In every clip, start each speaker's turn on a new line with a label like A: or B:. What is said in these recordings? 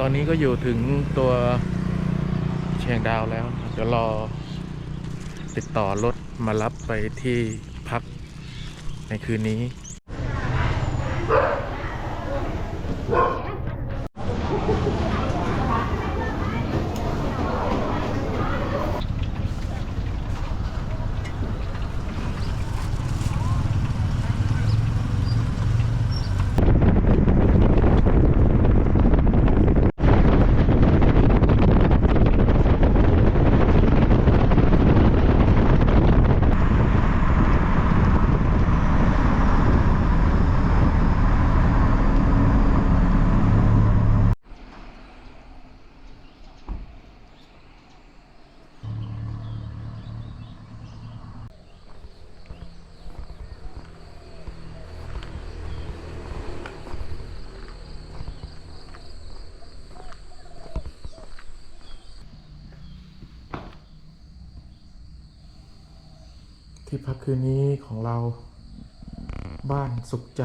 A: ตอนนี้ก็อยู่ถึงตัวเชียงดาวแล้วนะครับเดี๋ยวรอติดต่อรถมารับไปที่พักในคืนนี้ ที่พักคืนนี้ของเราบ้านสุขใจ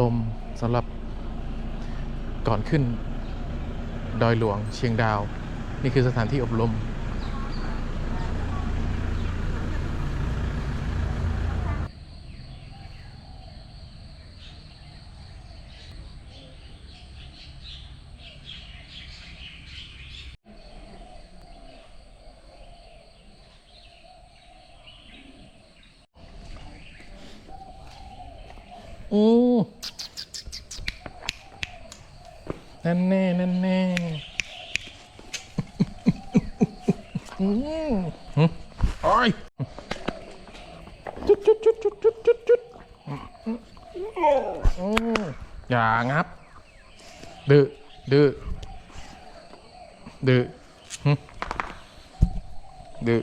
A: ลมสำหรับก่อนขึ้น ดอยหลวงเชียงดาว นี่คือสถานที่อบรม อืม นั่นแน่นั่นแน่อืมหึโอ้ยจุดจุดจุดจุดจุดจุดจุดอืมอย่างับ ดื้อดื้อดื้อหึดื้อ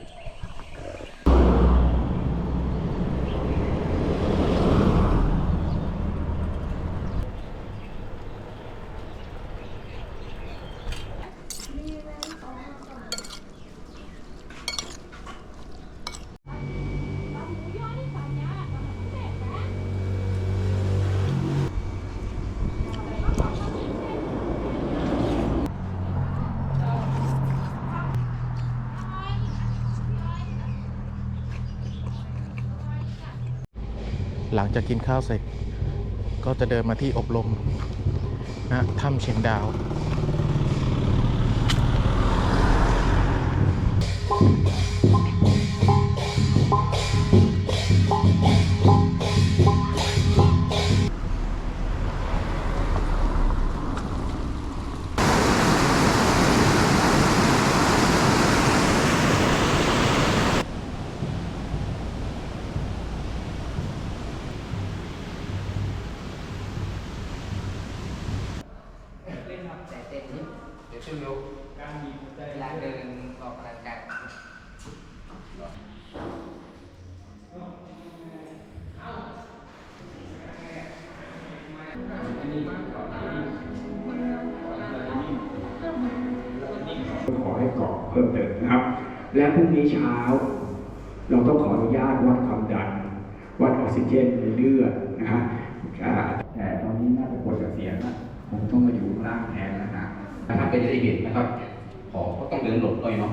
A: หลังจากกินข้าวเสร็จ ก็จะเดินมาที่อบรมนะถ้ำเชียงดาว
B: เล่ แต่เต้นนิดเดี๋ยวช่วยยกการมีเวลาเดินออกกำลังกาย
C: ขอให้กรอกเพิ่มเติมนะครับ และพรุ่งนี้เช้า เราต้องขออนุญาตวัดความดัน วัดออกซิเจนในเลือดนะฮะแต่ตอนนี้น่าจะปวดกับเสียงนะผมต้องมาอยู่ข้างล่างแทน นะฮะ
D: นะครับก็จะได้เห็นนะครับ ขอก็ต้องเดินหลบหน่อยเนาะ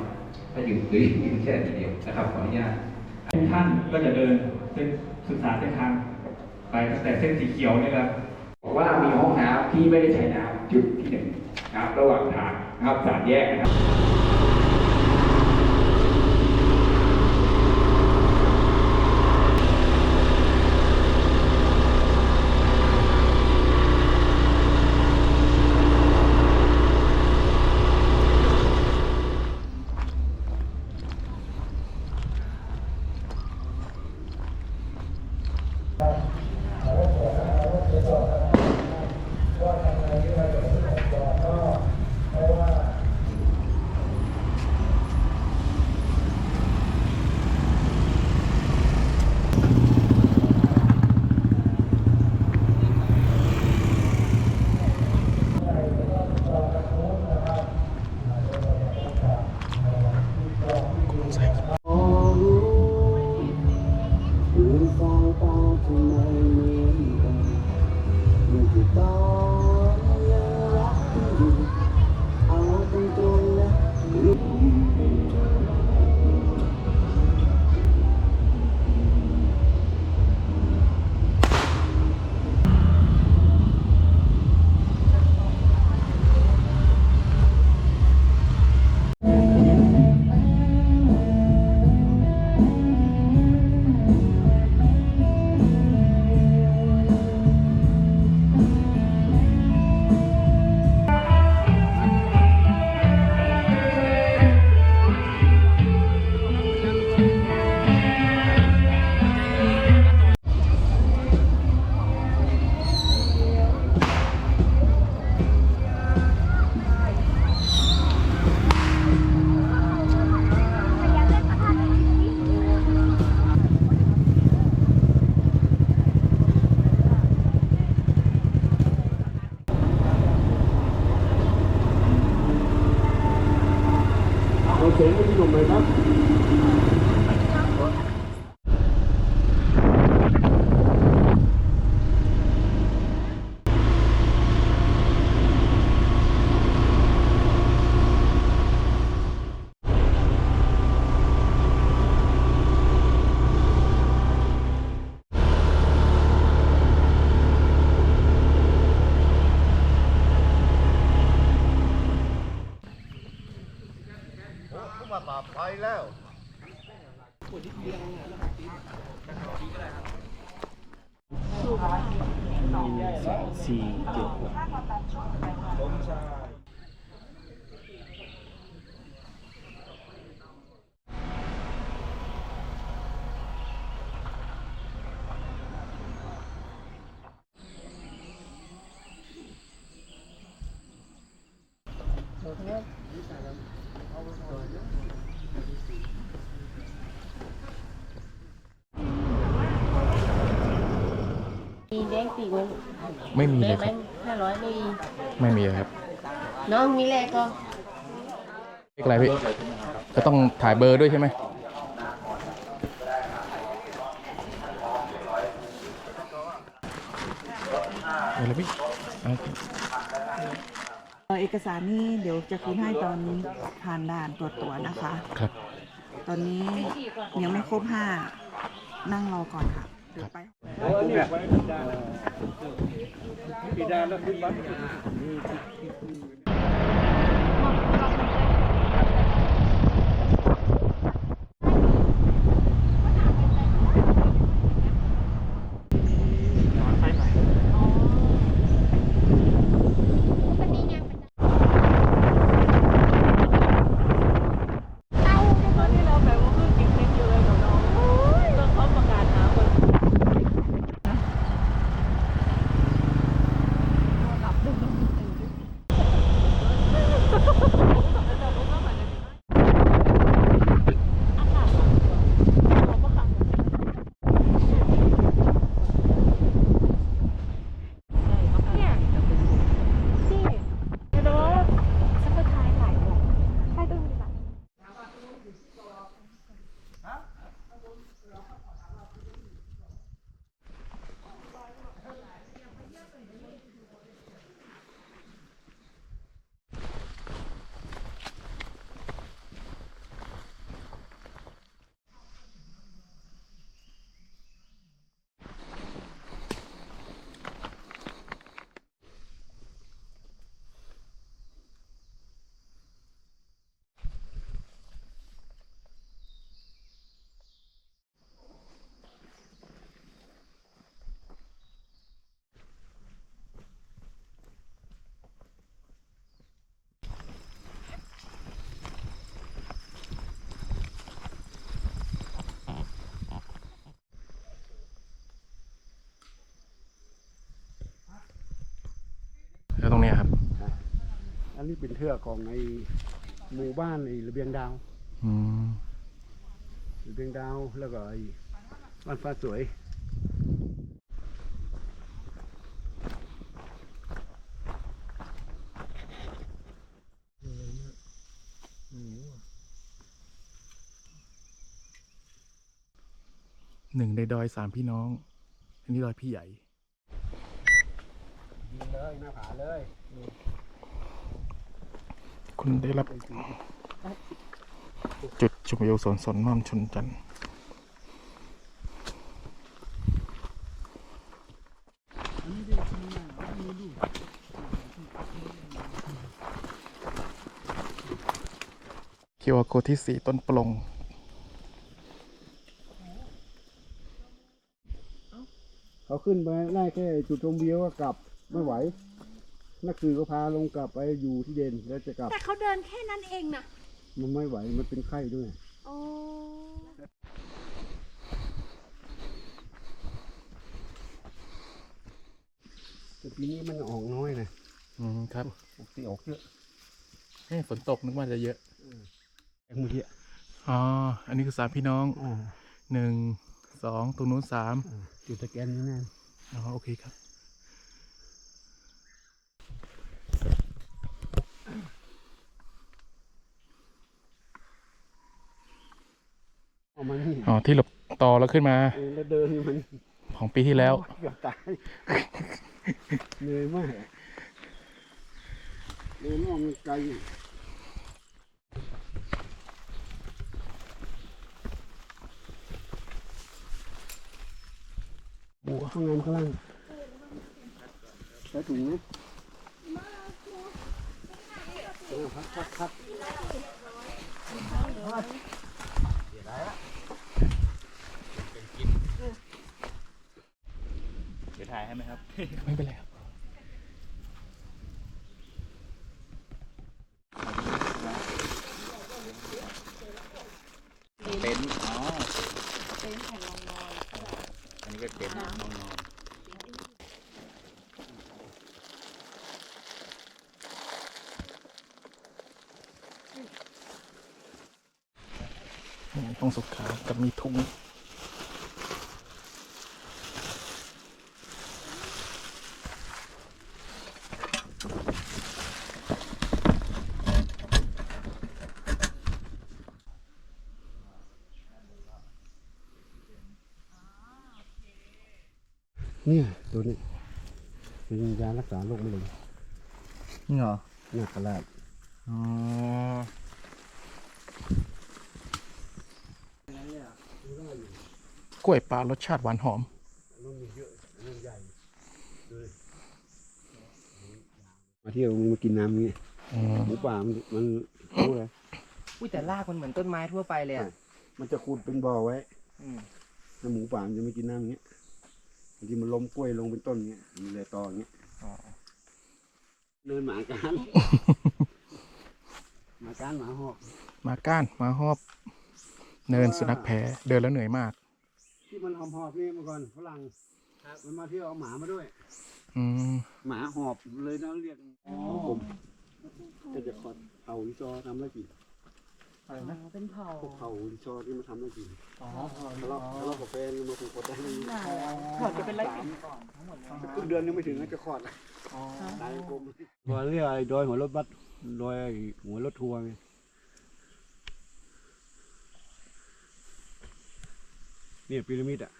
D: ถ้าอยู่หรือยืนแค่ทีเดียวนะครับขออนุญาต
E: ทุกท่านก็จะเดินเส้นศึกษาเส้นทางไปตั้งแต่เส้นสีเขียวนี่ครับ
C: บอกว่ามีห้องน้ำที่ไม่ได้ใช้น้ำจุดที่หนึ่งนะครับระหว่างทางนะครับสามแยกนะครับ
F: มีแดงปีกไหม
A: ไม่มี
F: แด
A: เล
F: ง
A: ย
F: ไหม
A: ครับ
F: ห้าร้อยไม่มี
A: ไม่มีครับ
F: น้องมีแรกก็
A: เลขอะไรพี่จะต้องถ่ายเบอร์ด้วยใช่ไหมอะไรพี่เอา
G: เอ่อเอกสารนี้เดี๋ยวจะคืนให้ตอนผ่านด่านตรวจตัวนะคะ
A: ครับ
G: ตอนนี้ยังไม่ครบห้านั่งรอก่อนค่ะเดี๋ยวไป
A: แล้วตรงเนี้ยครับ
H: อันนี้เป็นเทือกของในหมู่บ้านไอ้ระเบียงดาว
A: อืม
H: ระเบียงดาวแล้วก็ไอ้บ้านฟ้าสวย
A: หนึ่งในดอยสามพี่น้อง อันนี้ดอยพี่ใหญ่
H: เลยหน้าผาเลย
A: คุณได้รับ จุดชมวิวสวนสนม่อนชนจันทร์คิวอาโคที่สี่ต้นปลง
H: เขาขึ้นไปได้แค่จุดชมวิวก็กลับไม่ไหว นักสื่อก็พาลงกลับไปอยู่ที่เด่นแล้วจะกลับ
I: แต่เขาเดินแค่นั้นเองนะ
H: มันไม่ไหวมันเป็นไข้ด้วย
I: โอ้
H: แต่ปีนี้มันออกน้อยนะ
A: อืมครับ
H: ปกติออกเยอะ
A: เอ้ยฝนตกนึกว่าจะเยอะ
H: แองมือเยอะ
A: อ๋อ อันนี้คือสามพี่น้อง
H: อ่า
A: หนึ่งสองตรงนู้นสาม
H: จุดตะแกนนี่แน่
A: อ๋อ โอเคครับ ที่หลบต่อแล้วขึ้นมา
H: เออแล้วเดินมัน
A: ของปีที่แล้ว
H: เกือบตายเหนื่อยมากอะเดินออกไกลอยู่บัวข้างงานข้างล่างใช้ถุงไหมเออพักายให้ไหมครับ
A: ไม่เป็นไรครับ
B: เป็นอ๋อเป็นแผ่นรองนอนอันนี้เป็นเต็นท์รองนอน
A: อืมต้องสุขากับมีทุง
H: เนี่ยตัวนี้เป็นยารักษาโรคมะเร็ง
B: นี่เหรอ
H: นาคราช
B: อ๋อ
A: กล้วยปลารสชาติหวานหอม
H: มาเที่ยวมากินน้ำนี่
A: อืม
H: หมูป่ามันมันรู้เลย
B: อุ้ยแต่รากมันเหมือนต้นไม้ทั่วไปเลยอะ
H: มันจะขุดเป็นบ่อไว้
B: อืม
H: แล้วหมูป่ามันจะไม่กินน้ำอย่างเงี้ยบางทีมันล้มกล้วยลงเป็นต้นเงี้ยมันเลยตออย่างเงี้ยเดินหมาการหมาการหมาหอก
A: มาก้านมาหอบ เนินสุนัขแพ้เดินแล้วเหนื่อยมาก
H: ที่มันหอมหอบนี่เมื่อก่อนฝรั่งมันมาเที่ยวเอาหมามาด้วย
A: อืม
H: หมาหอบเลยนะเรียกของผมก็จะขอดเผาลิซอทำแล้วกิ น
G: อ๋อเป็นเผา
H: พวกเผาลิซอที่มาทำแล้วกินทะเลาะทะเลาะกับแฟนมาผูกคอได้
G: ถอดจะเป็นไร
H: ครึ่งเดือนยังไม่ถึงก็จะคลอดแล้วตายกลมว่าเรียกอะไรดอยหัวรถบัสดอยหัวรถทัวร์ไงเนี่ยพีระมิดอะ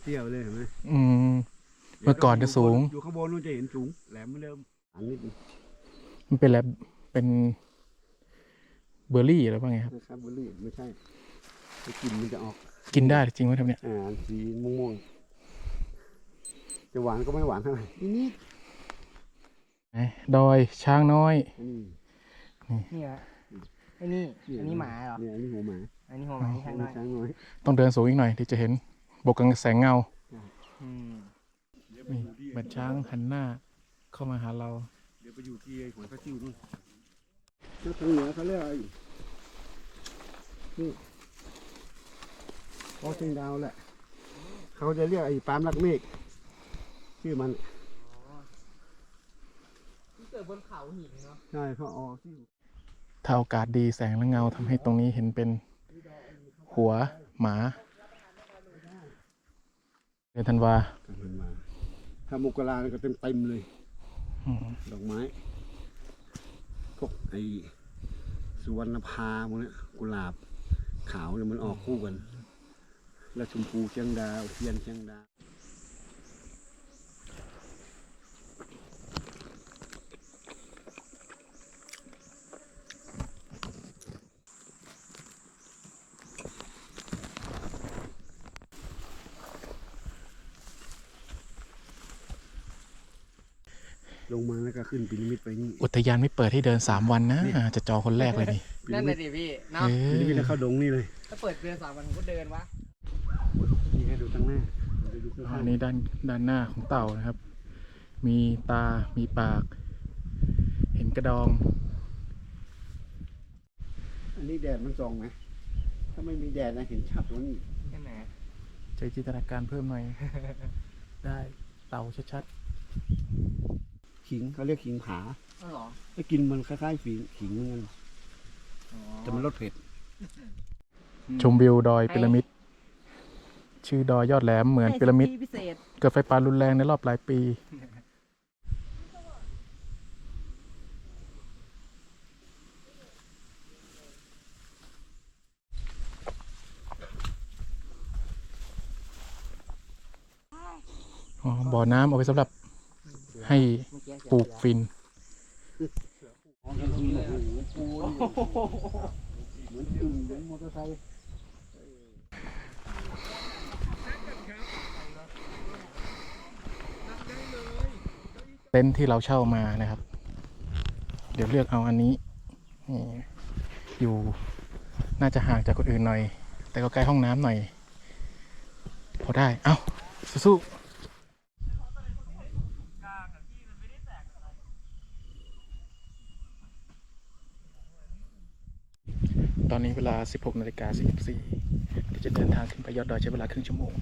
H: เที่ยวเลยเห็นไหม
A: อืมเมื่อก่อนจะสูง
H: อยู่ข้างบนนู้นจะเห็นสูงแหลมเหมือนเดิมอันนี้
A: มันเป็นแล้วเป็น เบอร์รี่หรือว่าไงครับ
H: นะครับเบอร์รี่ไม่ใช่ไปกินมันจะออก
A: กินได้จริงไหมครับเนี่ย
H: อ่าสีม่วงๆจะหวานก็ไม่หวานเท่าไหร่นิด
A: ไหนดอยช้างน้อย
H: ๆอันนี้
B: นี่ฮะไอ้นี่ อันนี้หมาเหรอ
H: เนี่ยอันนี้หัวหมา
B: อันนี้หัวหมานี่
H: อั
B: ข้านงใน
H: นี้ช้างน้อย
A: ต้องเดินสูงอีกหน่อยที่จะเห็นบวกกับแสงเงา
B: อืม
A: นี่เหมือนช้างหันหน้าเข้ามาหาเรา
H: เดี๋ยวไปอยู่ที่ไอ้หัวข้าวจิ้วนู่น ถ้าทางเหนือเขาเรียกอะไรนี่โอเชียงดาวแหละ เขาจะเรียกไอ้ปาล์มรักเมฆชื่อมัน
B: ที่เกิดบนเขาหินเนาะ
H: ใช่เขาเออกที่
A: ถ้าโอกาสดีแสงและเงาทำให้ตรงนี้เห็นเป็นหัวหมาเดือนธันวา
H: กันมันมาถ้ามกราเนี่ยก็เต็มเต็มๆเลย
A: อืม
H: ดอกไม้ พวกไอ้สุวรรณภาพวกเนี้ยกุหลาบขาวเนี่ยมันออกคู่กัน แล้วชมพูเชียงดาวเทียนเชียงดาว ลงมาแล้วก็ขึ้นพีระมิดไปนี่
A: อุทยานไม่เปิดให้เดินสามวันนะอ่าจะจองคนแรกเลยนี่
B: นั่นเลยดิพี่เนาะ
A: เอ
H: พี
A: อ
H: ระมิดแล้วเข้าดงนี่เลย
B: ถ้าเปิดเดือนสามวันผมก็เดินวะ
H: นี่ให้ดูตั้งหน้าไปดูข้าง
A: อันนี้ด้านด้านหน้าของเต่านะครับ มีตา มีปาก เห็นกระดอง
H: ๆอันนี้แดดมันส่องไหมถ้าไม่มีแดดนะเห็นชัดกว่านี้
B: ใช่ไหม
A: ใช้จินตนาการเพิ่มหน่อย ได้ เต่าชัด
H: ขิงเขาเรียกขิงผา
B: อ๋อหรอ
H: ไอ้กินมันคล้ายๆฝีขิงเหมือนกันแต่มันรสเผ็ด
A: ชมวิวดอยพีระมิด ชื่อดอยยอดแหลมเหมือนพีระมิด
G: เกิ
A: ดไฟป่ารุนแรงในรอบหลายปี อ๋อ บ่อน้ำเอาไปสำหรับ ให้ปลูกฟินเต็นท์ที่เราเช่ามานะครับ เดี๋ยวเลือกเอาอันนี้นี่อยู่น่าจะห่างจากคนอื่นหน่อย แต่ก็ใกล้ห้องน้ำหน่อย พอได้ เอ้าสู้ๆ ตอนนี้เวลา 16นาฬิกา44เดี๋ยวจะเดินทางขึ้นไปยอดดอยใช้เวลาครึ่งชั่วโมง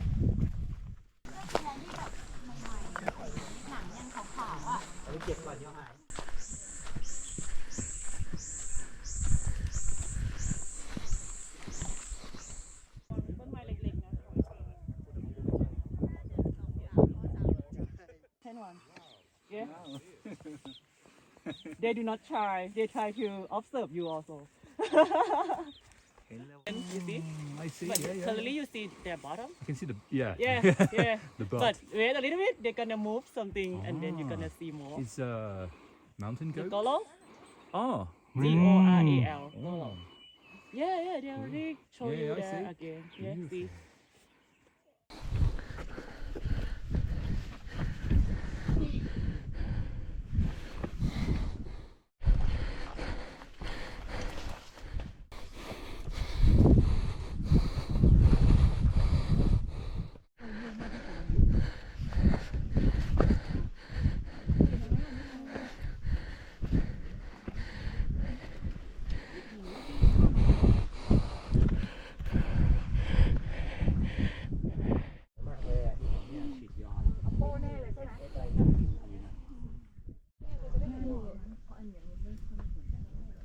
G: Ten one. Yeah. they do not try. They try to observe you also. You see?
J: I see.
G: But
J: yeah, yeah.
G: suddenly you see their bottom.
J: I can see the yeah.
G: Yeah, yeah.
J: the butt.
G: But wait a little bit. They're gonna move something, and then you're gonna ah. see more.
J: it's a mountain
G: The
J: goat.
G: Golo,
J: Oh.
G: G O R A L.
J: Oh.
G: Yeah, yeah. They already oh. show
J: Yeah,
G: you
J: yeah, I
G: there
J: see.
G: again. Yeah, see.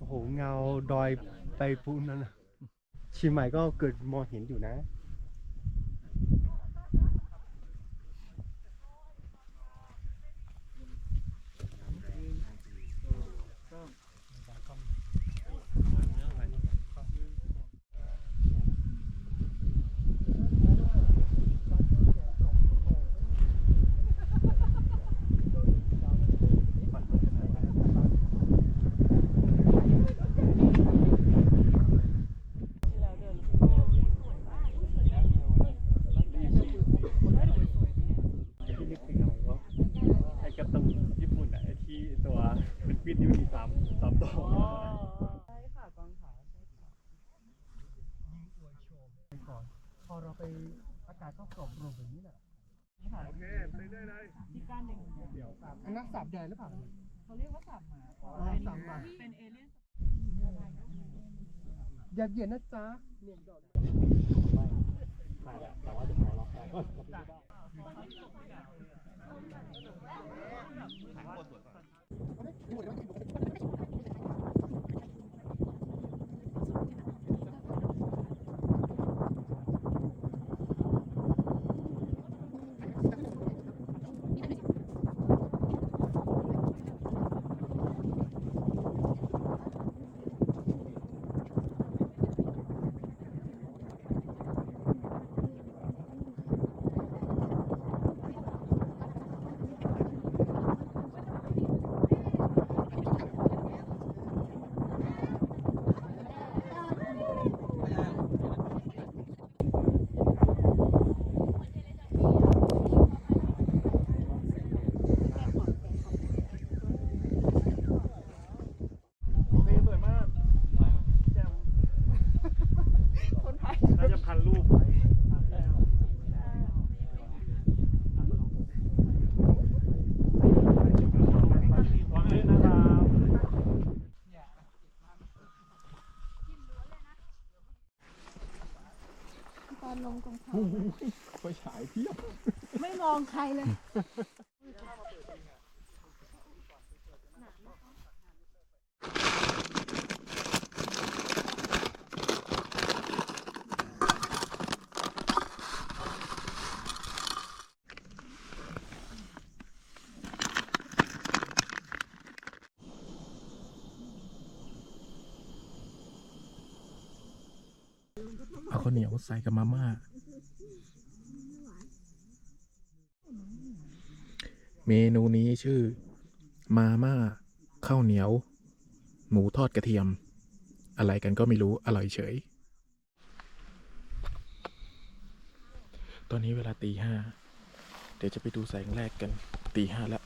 K: โอ้โหเงาดอยไปพูนนั่นนะเชียงใหม่ก็เกิดมองเห็นอยู่นะ ที่นึกถึงอะไรวะไอ้การ์ตูนญี่ปุ่นอะไอ้ที่ตัวเป็นฟิตที่มันมีสามสามตัวพ อเราไปอากาศก็กรอบโปร่งแบบนี้แหละโอเคไปได้เลยที่ก้านเดี๋ยวอันนั้นสาบแดงหรือเปล่าเขาเรียกว่าสาบหมาสาบหมาเป็นเอเลี่ยนอย่าเย็นนะจ๊ะน่าจะพันรูปไว้วางเลยนะครับ
F: ตอน ลงตรงเขา
K: ไปฉายเพียบ
F: ไม่มองใครเลย
A: เอาข้าวเหนียวใส่กับมาม่า เมนูนี้ชื่อ มาม่าข้าวเหนียว หมูทอดกระเทียม อะไรกันก็ไม่รู้อร่อยเฉย ตอนนี้เวลาตีห้า เดี๋ยวจะไปดูแสงแรกกันตีห้าแล้ว